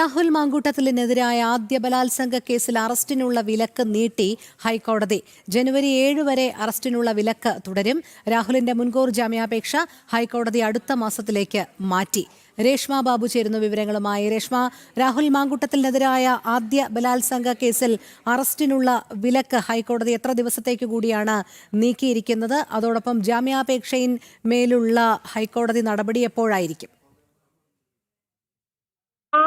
രാഹുൽ മാങ്കൂട്ടത്തിനെതിരായ ആദ്യ ബലാത്സംഗ കേസിൽ അറസ്റ്റിനുള്ള വിലക്ക് നീട്ടി ഹൈക്കോടതി. ജനുവരി ഏഴ് വരെ അറസ്റ്റിനുള്ള വിലക്ക് തുടരും. രാഹുലിന്റെ മുൻകൂർ ജാമ്യാപേക്ഷ ഹൈക്കോടതി അടുത്ത മാസത്തിലേക്ക് മാറ്റി. രേഷ്മ ബാബു ചേരുന്ന വിവരങ്ങളുമായി രേഷ്മ രാഹുൽ മാങ്കൂട്ടത്തിനെതിരായ ആദ്യ ബലാത്സംഗ കേസിൽ അറസ്റ്റിനുള്ള വിലക്ക് ഹൈക്കോടതി എത്ര ദിവസത്തേക്ക് കൂടിയാണ് നീക്കിയിരിക്കുന്നത്? അതോടൊപ്പം ജാമ്യാപേക്ഷയിൻ മേലുള്ള ഹൈക്കോടതി നടപടി എപ്പോഴായിരിക്കും?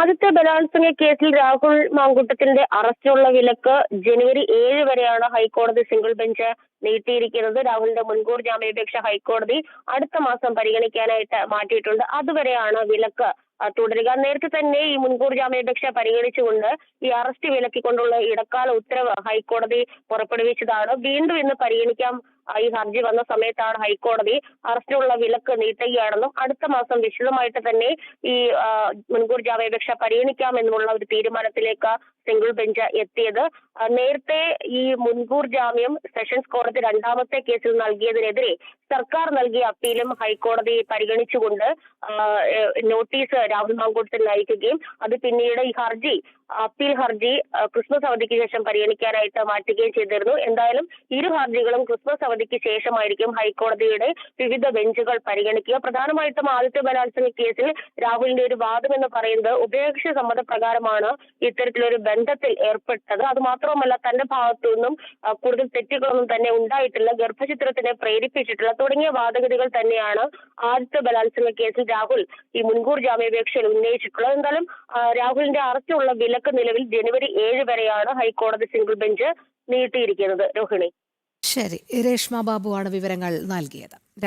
ആദ്യത്തെ ബലാത്സംഗ കേസിൽ രാഹുൽ മാങ്കുട്ടത്തിന്റെ അറസ്റ്റിനുള്ള വിലക്ക് ജനുവരി ഏഴ് വരെയാണ് ഹൈക്കോടതി സിംഗിൾ ബെഞ്ച് നീട്ടിയിരിക്കുന്നത്. രാഹുലിന്റെ മുൻകൂർ ജാമ്യാപേക്ഷ ഹൈക്കോടതി അടുത്ത മാസം പരിഗണിക്കാനായിട്ട് മാറ്റിയിട്ടുണ്ട്. അതുവരെയാണ് വിലക്ക് തുടരുക. നേരത്തെ തന്നെ ഈ മുൻകൂർ ജാമ്യാപേക്ഷ പരിഗണിച്ചുകൊണ്ട് ഈ അറസ്റ്റ് വിലക്കിക്കൊണ്ടുള്ള ഇടക്കാല ഉത്തരവ് ഹൈക്കോടതി പുറപ്പെടുവിച്ചതാണ്. വീണ്ടും ഇന്ന് പരിഗണിക്കാം ഈ ഹർജി വന്ന സമയത്താണ് ഹൈക്കോടതി അറസ്റ്റിനുള്ള വിലക്ക് നീട്ടുകയാണെന്നും അടുത്ത മാസം വിശദമായിട്ട് തന്നെ ഈ മുൻകൂർ ജാമ്യാപേക്ഷ പരിഗണിക്കാം എന്നുള്ള ഒരു തീരുമാനത്തിലേക്ക് സിംഗിൾ ബെഞ്ച് എത്തിയത്. നേരത്തെ ഈ മുൻകൂർ ജാമ്യം സെഷൻസ് കോടതി രണ്ടാമത്തെ കേസിൽ നൽകിയതിനെതിരെ സർക്കാർ നൽകിയ അപ്പീലും ഹൈക്കോടതി പരിഗണിച്ചുകൊണ്ട് നോട്ടീസ് രാഹുൽ മാങ്കൂട്ടത്തിന് അയക്കുകയും അത് പിന്നീട് ഈ ഹർജി അപ്പീൽ ഹർജി ക്രിസ്മസ് അവധിക്ക് ശേഷം പരിഗണിക്കാനായിട്ട് മാറ്റുകയും ചെയ്തിരുന്നു. എന്തായാലും ഇരു ഹർജികളും ക്രിസ്മസ് അവധിക്ക് ശേഷമായിരിക്കും ഹൈക്കോടതിയുടെ വിവിധ ബെഞ്ചുകൾ പരിഗണിക്കുക. പ്രധാനമായിട്ടും ആദ്യത്തെ ബലാത്സംഗ കേസിൽ രാഹുലിന്റെ ഒരു വാദം എന്ന് പറയുന്നത് ഉഭയകക്ഷി സമ്മതപ്രകാരമാണ്. ഇത്തരത്തിലൊരു ബന്ധത്തിൽ ഏർപ്പെട്ടത്. അത് മാത്രവുമല്ല തന്റെ ഭാഗത്തു നിന്നും കൂടുതൽ തെറ്റുകളൊന്നും തന്നെ ഉണ്ടായിട്ടില്ല. ഗർഭചിത്രത്തിനെ പ്രേരിപ്പിച്ചിട്ടില്ല. തുടങ്ങിയ വാദഗതികൾ തന്നെയാണ് ആദ്യത്തെ ബലാത്സംഗ കേസിൽ രാഹുൽ ഈ മുൻകൂർ ജാമ്യാപേക്ഷയിൽ ഉന്നയിച്ചിട്ടുള്ളത്. എന്തായാലും രാഹുലിന്റെ അറസ്റ്റിനുള്ള വിലക്ക് നിലവിൽ ജനുവരി ഏഴ് വരെയാണ് ഹൈക്കോടതി സിംഗിൾ ബെഞ്ച് നീട്ടിയിരിക്കുന്നത്. രോഹിണി. ശരി. രേഷ്മ ബാബുവാണ് വിവരങ്ങൾ നൽകിയത്.